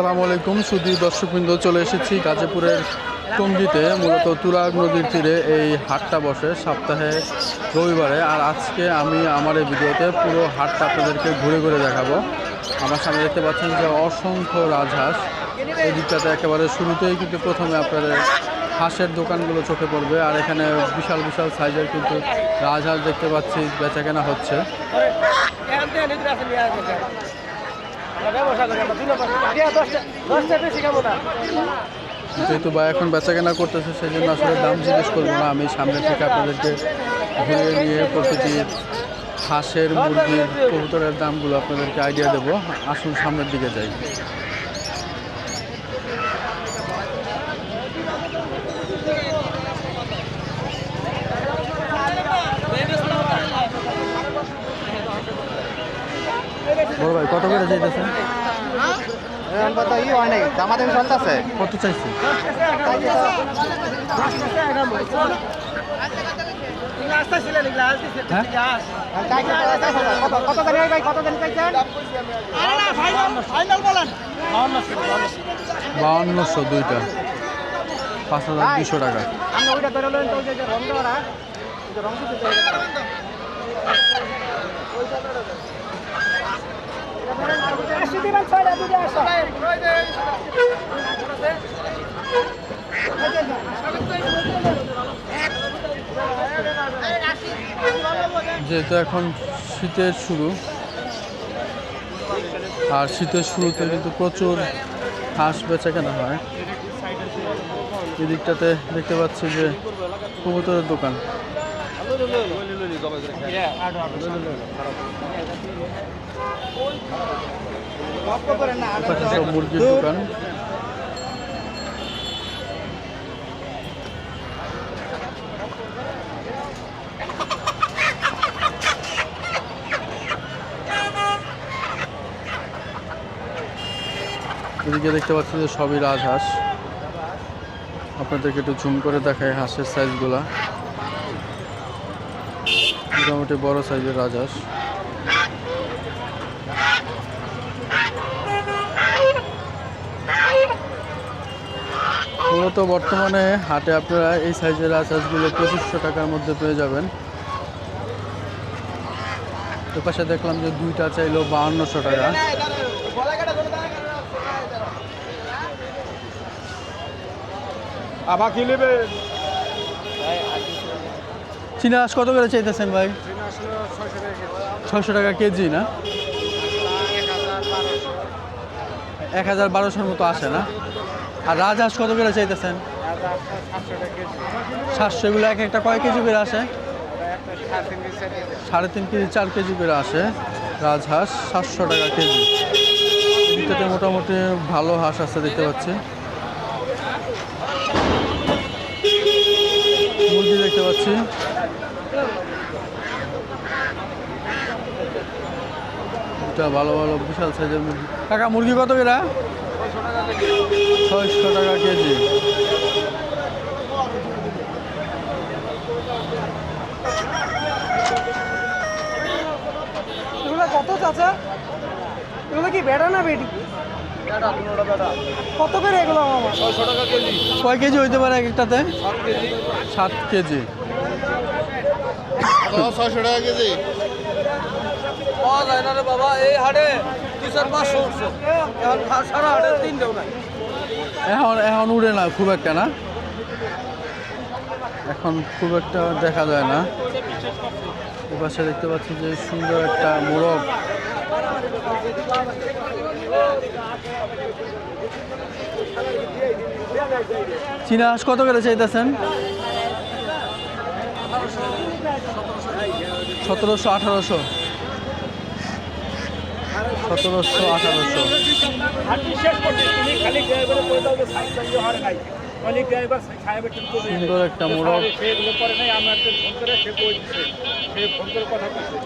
আসসালামু আলাইকুম। সুদী দর্শকবৃন্দ, চলে এসেছি গাজীপুরের টঙ্গিতে। মূলত তুরাগ নদীর তীরে এই হাটটা বসে সপ্তাহে রবিবারে। আর আজকে আমি আমার এই ভিডিওতে পুরো হাটটা আপনাদেরকে ঘুরে ঘুরে দেখাবো। আমার সামনে দেখতে পাচ্ছেন যে অসংখ্য রাজহাঁস। এই দিকটাতে একেবারে শুরুতেই কিন্তু প্রথমে আপনাদের হাঁসের দোকানগুলো চোখে পড়বে। আর এখানে বিশাল বিশাল সাইজের কিন্তু রাজহাঁস দেখতে পাচ্ছি বেচা কেনা হচ্ছে। যেহেতু বা এখন বেচা কেনা করতেছে সেই জন্য আসলে দাম জিজ্ঞেস করব না। আমি সামনে থেকে আপনাদেরকে ঘুরিয়ে নিয়ে প্রতিটি হাঁসের, মুরগির, কবুতরের দামগুলো আপনাদেরকে আইডিয়া দেবো। আসুন সামনের দিকে যাই বড় ভাই কত করে চাইতেছে এখন কত ই হয় নাই দামাদামি চলতেছে কত চাইছে গ্লাসটা ছিলেন গ্লাস দিচ্ছে হ্যাঁ? গ্লাস কত কত জানি ভাই কত জানি চাইছেন আরে না ফাইনাল ফাইনাল বলেন বাউন্নশো দুইটা। পাঁচ হাজার দুশো টাকা। রং দেওয়া ওই যে রং দিতে চাই যেহেতু এখন শীতের শুরু, আর শীতের শুরুতে কিন্তু প্রচুর হাঁস বেচা কেনা হয়। এদিকটাতে দেখতে পাচ্ছি যে কবুতরের দোকান। মুরগির দোকান এদিকে দেখতে পাচ্ছি যে সবই রাজহাঁস। আপনাদেরকে একটু জুম করে দেখায় হাঁসের সাইজগুলা মোটামুটি বড় সাইজের রাজহাঁস। মূলত বর্তমানে হাটে আপনারা এই সাইজের রাজহাঁসগুলো পঁচিশশো টাকার মধ্যে পেয়ে যাবেন। তো পাশে দেখলাম যে দুইটা চাইলো বাহান্নশো টাকা। আবার কি নেবে? চীনা হাঁস কত করে চাইতেছেন ভাই? ছয়শো টাকা কেজি। না? এক হাজার বারোশোর মতো আসে না? আর রাজহাঁস কত করে চাইতেছেন? সাতশো এগুলো এক একটা কয় কেজি করে আসে? সাড়ে তিন কেজি চার কেজি। করে আসে রাজহাঁস সাতশো টাকা কেজি। এদিকটাতে মোটামুটি ভালো হাঁস আছে দেখতে পাচ্ছি। মুরগি দেখতে পাচ্ছি। দুটা ভালো ভালো বিশাল সাইজের মুরগি। কাকা মুরগি কত করে? ছয়শো টাকা কেজি। কত চাচা? এগুলো কি বেড়া না বেডি? কত করে এগুলো কয় কেজি হইতে পারে এক একটাতে? সাত কেজি। ছয়শো টাকা কেজি। পাওয়া যায় না রে বাবা, এই হাটে চার এখন হাটে এখন এখন উড়ে না, খুব একটা না। এখন খুব একটা দেখা যায় না। এপাশে দেখতে পাচ্ছি যে সুন্দর একটা মোরগ। চীনা হাঁস কত করে চাইতেছেন? সতেরোশো, আঠারোশো। সতেরোশো আঠারোশো। সুন্দর একটা মোরগ সেগুলো করে নাই আমার একটা ফোন করে সে কই দিচ্ছে সে ফোন করে কথা বলছে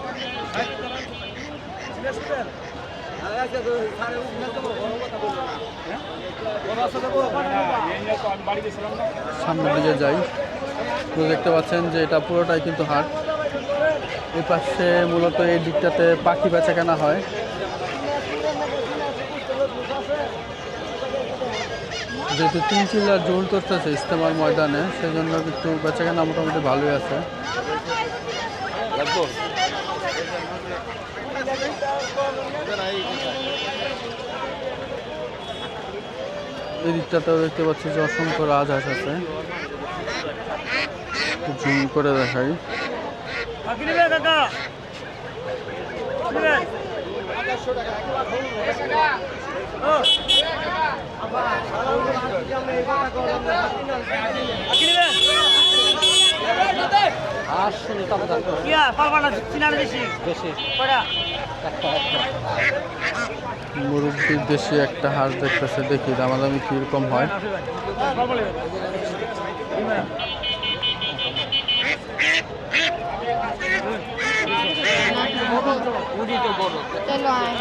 সামনের দিকে যাই। দেখতে পাচ্ছেন যে এটা পুরোটাই কিন্তু হাট। এই পাশে মূলত এই দিকটাতে পাখি বেচা কেনা হয়। যেহেতু তিন চিল্লার জোর করতেছে ইস্তেমার ময়দানে, সেজন্য কিন্তু বেচা কেনা মোটামুটি ভালোই আছে। এই দিকটাতেও দেখতে পাচ্ছি যে অসংখ্য রাজহাঁস আছে। জুম করে দেখাই। মুরব্বীর দেশি একটা হাঁস দেখতেছে দেখি দামাদামি কীরকম হয়। আয়।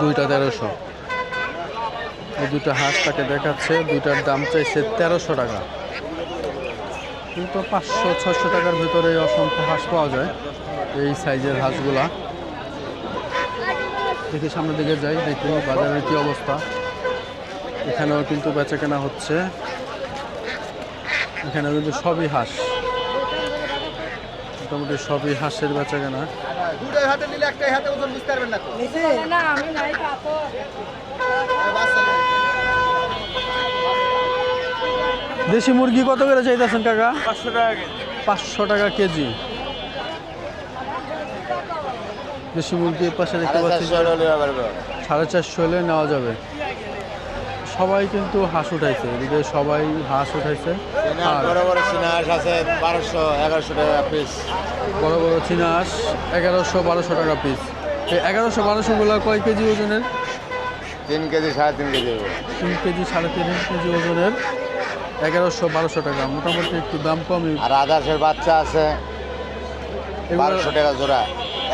দুইটা তেরোশো। দুটো হাঁস তাকে দেখাচ্ছে, দুইটার দাম চাইছে তেরোশো টাকা। কিন্তু পাঁচশো ছশো টাকার ভিতরে অসংখ্য হাঁস পাওয়া যায়, এই সাইজের হাঁসগুলা। দেখি সামনের দিকে যাই দেখি বাজারের কি অবস্থা। এখানেও কিন্তু বেচা কেনা হচ্ছে। এখানেও কিন্তু সবই হাঁস। মোটামুটি সবই হাঁসের বেচা কেনা দুটাই হাতে নিলে একটাই হাতে ওজন বুঝতে পারবেন না তো? না আমি নাই পাবো বাচ্চা নেই। দেশি মুরগি কত করে চাইতেছেন কাকা? পাঁচশো টাকা পাঁচশো টাকা কেজি। দেশি মুরগির পাশে দেখতে পাচ্ছি সাড়ে চারশো হলে নেওয়া যাবে। সবাই কিন্তু হাঁস উঠাইছে এদিকে সবাই হাঁস উঠাইছে। বড় বড় সিনাস আছে বারোশো এগারোশো টাকা পিস বড় বড় চীনা হাঁস এগারোশো বারোশো টাকা পিস এই এগারোশো বারোশোগুলো কয় কেজি ওজনের? তিন কেজি সাড়ে তিন কেজি তিন কেজি সাড়ে তিন কেজি ওজনের। এগারোশো বারোশো টাকা মোটামুটি একটু দাম কমই। আর আদার্সের বাচ্চা আছে বারোশো টাকা জোড়া।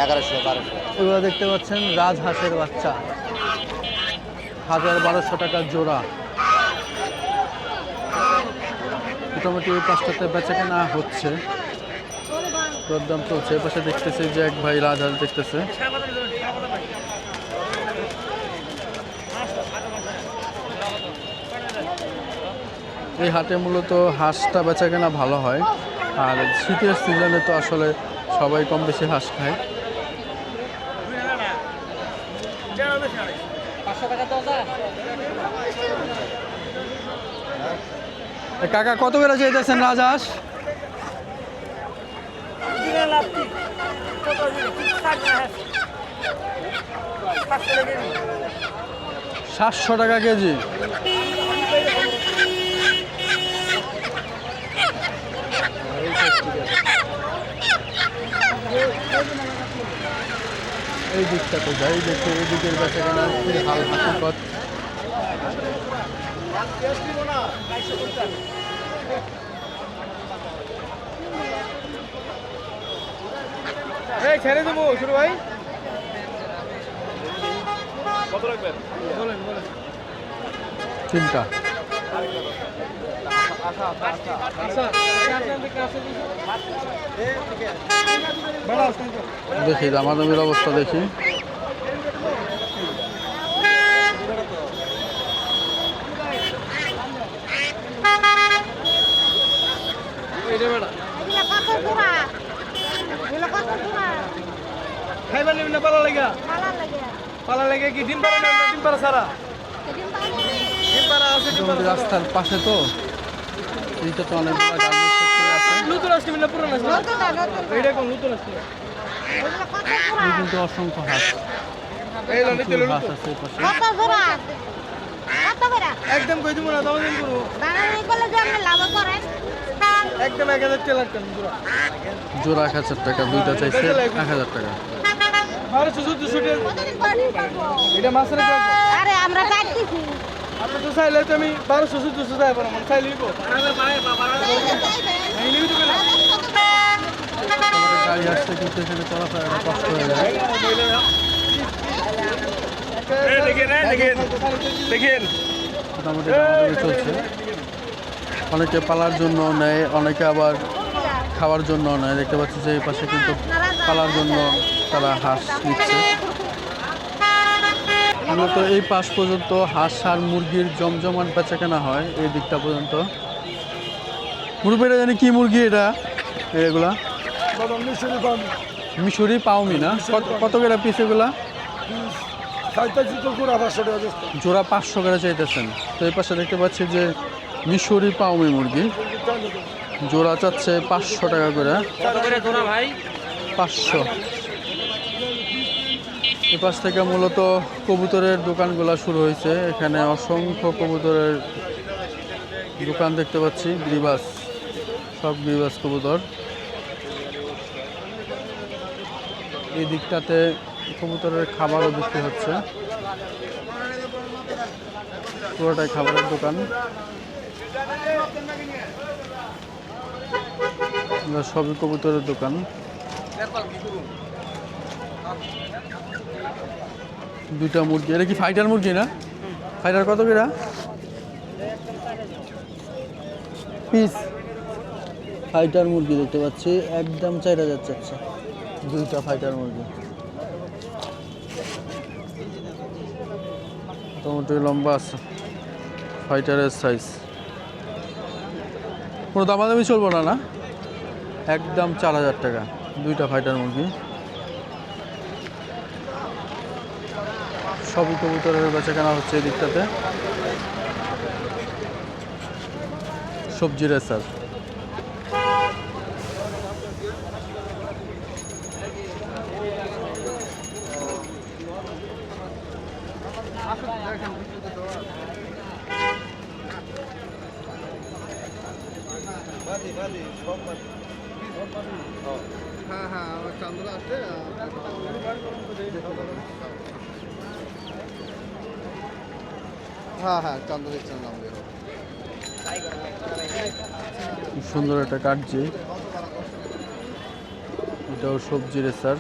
এগারোশো, বারোশো। এগুলো দেখতে পাচ্ছেন রাজহাঁসের বাচ্চা। হাজার বারোশো টাকা জোড়া। মোটামুটি ওই পাঁচটাতে বেচা কেনা হচ্ছে দরদাম চলছে। এ পাশে দেখতেছি যে এক ভাই রাজহাঁস দেখতেছে। এই হাটে মূলত হাঁসটা বেচা কেনা ভালো হয়। আর শীতের সিজনে তো আসলে সবাই কম বেশি হাঁস খায়। কাকা, কত করে চাইতেছেন রাজহাঁস? সাতশো টাকা কেজি। এই দিকটাতে যাই দেখি, এই দিকের বেচা কেনা কি হাল হাকিকত এই ছেড়ে দেবো শুরু ভাই। কত রাখবেন বলেন বলেন। তিনটা। দেখি দামাদামির অবস্থা দেখি এগুলো কত পুরা এগুলো কত পুরা খাইবার নেবেন না পালা লাগা পালা লেগে কি ডিম পাড়া নেবেন না ডিম পাড়া সারা ডিম পাড়া আছে ডিম রাস্তার পাশে তো? এইটা তো গার্মেন্টস ফ্যাক্টরি আছে। নতুন আসছে না পুরান আসছে। নতুন না নতুন এইটা কোন নতুন আসছে? পুরা এই কিন্তু অসংখ্য এই কত পুরা কত করে একদম কই দিব না দাম দিন করব। দাঁড়ান করলে যে আপনি লাভ করেন একদম এক হাজার জোড়া এক হাজার টাকা দুইটা চাইছে এক হাজার টাকা। এটা মাছের কাজ আরে আমরা কাটতেছি আপনি তো চাইলে তো আমি বারোশো চোদ্দশো যাই পারো মানে চাইলেই হয়ে অনেকে পালার জন্য নেয় অনেকে আবার খাওয়ার জন্য নেয়। দেখতে পাচ্ছি যে এই পাশে কিন্তু পালার জন্য তারা হাঁস নিচ্ছে মূলত এই পাশ পর্যন্ত হাঁস আর মুরগির জমজমাট বেচা কেনা হয় এই দিকটা পর্যন্ত। মুরগিটা জানি কি মুরগি এটা? এগুলা? মিশরি পাওমি না? কত করে পিস এগুলা? জোড়া পাঁচশো করে চাইতেছেন। তো এই পাশে দেখতে পাচ্ছি যে মিশরি পাওমি মুরগি। জোড়া চাচ্ছে পাঁচশো টাকা করে। পাঁচশো। এ পাশ থেকে মূলত কবুতরের দোকানগুলো শুরু হয়েছে। এখানে অসংখ্য কবুতরের দোকান দেখতে পাচ্ছি, গ্রিবাস, সব গ্রিবাস কবুতর। এই দিকটাতে কবুতরের খাবারও বিক্রি হচ্ছে। পুরোটাই খাবারের দোকান। সবই কবুতরের দোকান। দুইটা মুরগি, এটা কি ফাইটার মুরগি না? ফাইটার কত কিরা? পিস ফাইটার মুরগি দেখতে পাচ্ছি, একদম চার হাজার চাচ্ছে দুইটা ফাইটার মুরগি। মোটামুটি লম্বা আছে। ফাইটারের সাইজ কোনো দামাদামি চলবো না না? একদম চার হাজার টাকা। দুইটা ফাইটার মুরগি। সবই কবুতরের বেচা কেনা হচ্ছে এই দিকটাতে সবজি রেসার হ্যাঁ হ্যাঁ আমার চান্দ্র আসলে হ্যাঁ হ্যাঁ চান্দ্র ইচ্ছা নাম খুব সুন্দর একটা কাটছি। এটাও সবজি রেসার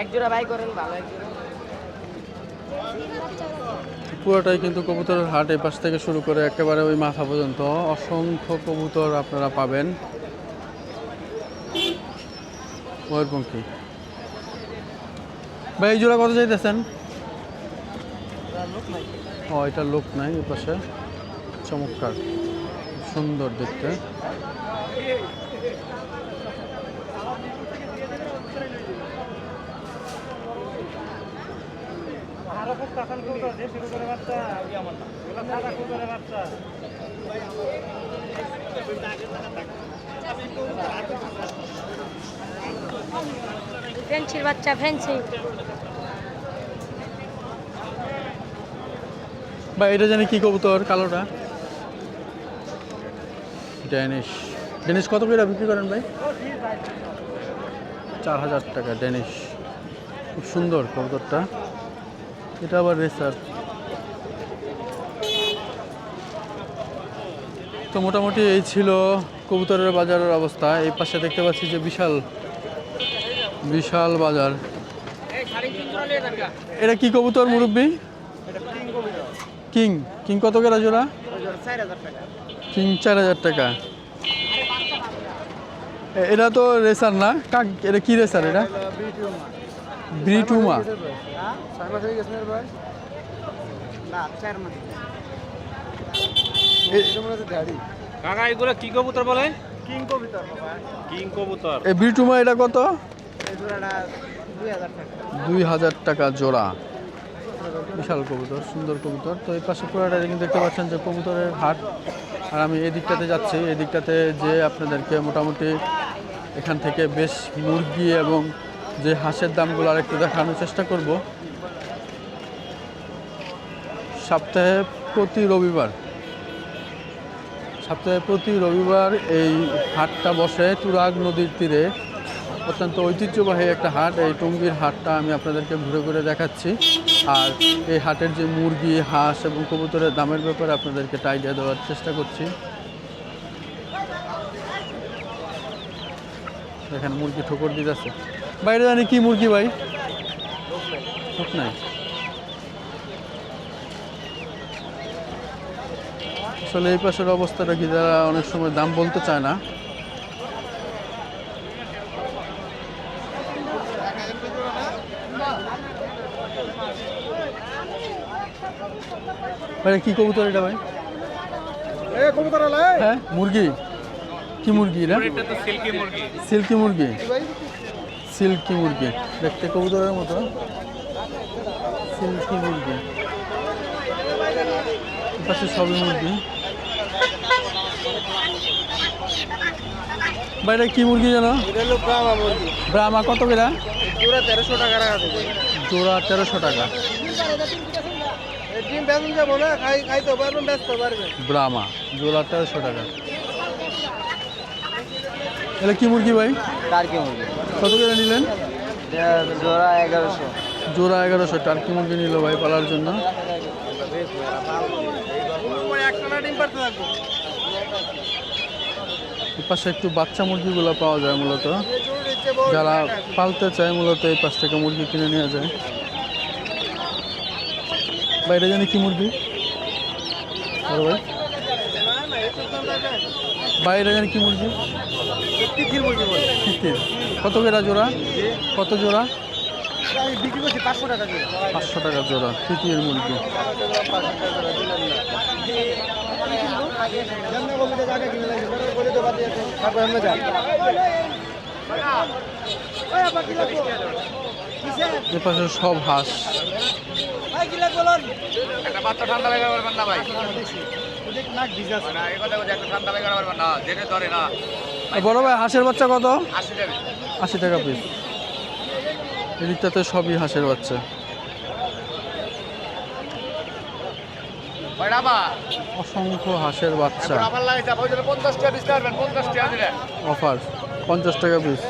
এক জোড়া বাই করেন ভালো এক জোড়া পুরোটাই কিন্তু কবুতরের হাট এই পাশ থেকে শুরু করে একেবারে ওই মাথা পর্যন্ত। অসংখ্য কবুতর আপনারা পাবেন। ময়ূরপঙ্খী। ভাই এই জোড়া কত চাইতেছেন? ও এটা লোক নাই এই পাশে। চমৎকার। সুন্দর দেখতে। ফ্যান্সির বাচ্চা ফ্যান্সি বা এটা জানি কি কবুতর, কালোটা? ড্যানিশ। ড্যানিশ কত করে বিক্রি করেন ভাই? চার হাজার টাকা, ড্যানিশ। খুব সুন্দর কবুতরটা। এটা আবার রেসার। তো মোটামুটি এই ছিল কবুতরের বাজারের অবস্থা। এই পাশে দেখতে পাচ্ছি যে বিশাল বিশাল বাজার। এটা কি কবুতর মুরব্বী? King king. কত করে জোড়া? কিং চার হাজার টাকা। এটা তো রেসার না? কাক এটা কি রেসার এটা? ব্রিটুমা। কাকা এগুলো কি কবুতর বলে? কিং কবিতা বাবা। কিং কবুতর। এই ব্রিটুমা এটা কত? দুই হাজার টাকা। জোড়া। বিশাল কবুতর, সুন্দর কবুতর। তো এই পাশে পুরোটা কিন্তু দেখতে পাচ্ছেন যে কবুতরের হাট। আর আমি এই দিকটাতে যাচ্ছি। এই দিকটাতে যে আপনাদেরকে মোটামুটি এখান থেকে বেশ মুরগি এবং যে হাঁসের দামগুলো আর একটু দেখানোর চেষ্টা করব। সপ্তাহে প্রতি রবিবার, সপ্তাহে প্রতি রবিবার এই হাটটা বসে তুরাগ নদীর তীরে। অত্যন্ত ঐতিহ্যবাহী একটা হাট, এই টঙ্গীর হাটটা আমি আপনাদেরকে ঘুরে ঘুরে দেখাচ্ছি। আর এই হাটের যে মুরগি, হাঁস এবং কবুতরের দামের ব্যাপারে আপনাদেরকে আইডিয়া দেওয়ার চেষ্টা করছি। এখানে মুরগি ঠোকর দিতেছে। বাইরে জানি কি মুরগি ভাই? নাই। আসলে এই পাশের অবস্থাটা কি যারা অনেক সময় দাম বলতে চায় না ভাই কি কবুতর এটা ভাই? এ কবুতর আলা হ্যাঁ মুরগি? কি মুরগি এটা? সিল্কি মুরগি। সিল্কি মুরগি? দেখতে কবুতরের মতো। সিল্কি মুরগি। পাশে সবই মুরগি। বাইরে কি মুরগি জানো? এটা ব্রাহ্মা কত করে? পুরো তেরোশো টাকা রাখা জোড়া তেরোশো টাকা। ডিম বেতন যাব না খাই খাইতে পারবেন ব্যস্ত পারবেন। ব্রাহ্মা জোড়া তেরোশো টাকা। এটা কি মুরগি ভাই? টার্কি মুরগি। কত করে নিলেন? জোড়া এগারোশো। জোড়া এগারোশো টার্কি মুরগি নিল ভাই পালার জন্য। পাশে একটু বাচ্চা মুরগিগুলো পাওয়া যায় মূলত। যারা পালতে চায় মূলত এই পাশ থেকে মুরগি কিনে নিয়ে যায়। বাইরে জানি কি মুরগি? বড় বাইরে জানি কি মুরগি? কত করে জোড়া? কত জোড়া? পাঁচশো টাকা জোড়া তিতির মুরগি। জানলে বলতে যে জায়গা কিনে লাগবে বলে তো বাদ দিয়ে তারপর আমরা যাই ওই আবার কি লাগবো কিসে এ পাশে সব হাঁস। একটা বাচ্চা ঠান্ডা লেগে পারবেন না ভাই। ওদের নাক না এই কথা একটা ঠান্ডা লেগে পারবেন না জেনে ধরে না। বড় ভাই হাঁসের বাচ্চা কত? আশি টাকা। আশি টাকা পিস এদিকটাতে সবই হাঁসের বাচ্চা। অসংখ্য হাঁসের বাচ্চা। অফার পঞ্চাশ টাকা পিস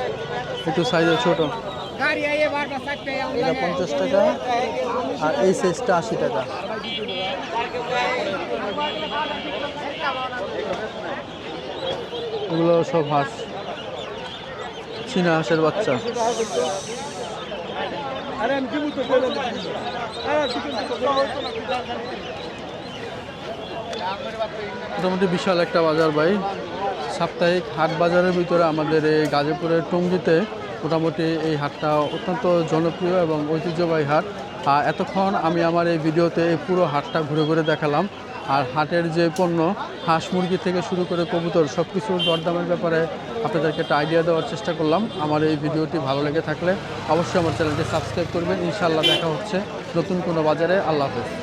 একটু সাইজের ছোট। এটা পঞ্চাশ টাকা, আর এই সাইজটা আশি টাকা। এগুলো সব হাঁস। চীনা হাঁসের বাচ্চা। মোটামুটি বিশাল একটা বাজার ভাই। সাপ্তাহিক হাট বাজারের ভিতরে আমাদের এই গাজীপুরের টঙ্গিতে মোটামুটি এই হাটটা অত্যন্ত জনপ্রিয় এবং ঐতিহ্যবাহী হাট। এতক্ষণ আমি আমার এই ভিডিওতে এই পুরো হাটটা ঘুরে ঘুরে দেখালাম। আর হাটের যে পণ্য, হাঁস মুরগি থেকে শুরু করে কবুতর সব কিছুর দরদামের ব্যাপারে আপনাদেরকে একটা আইডিয়া দেওয়ার চেষ্টা করলাম। আমার এই ভিডিওটি ভালো লেগে থাকলে অবশ্যই আমার চ্যানেলটি সাবস্ক্রাইব করবেন। ইনশাল্লাহ দেখা হচ্ছে নতুন কোনো বাজারে। আল্লাহ হাফেজ।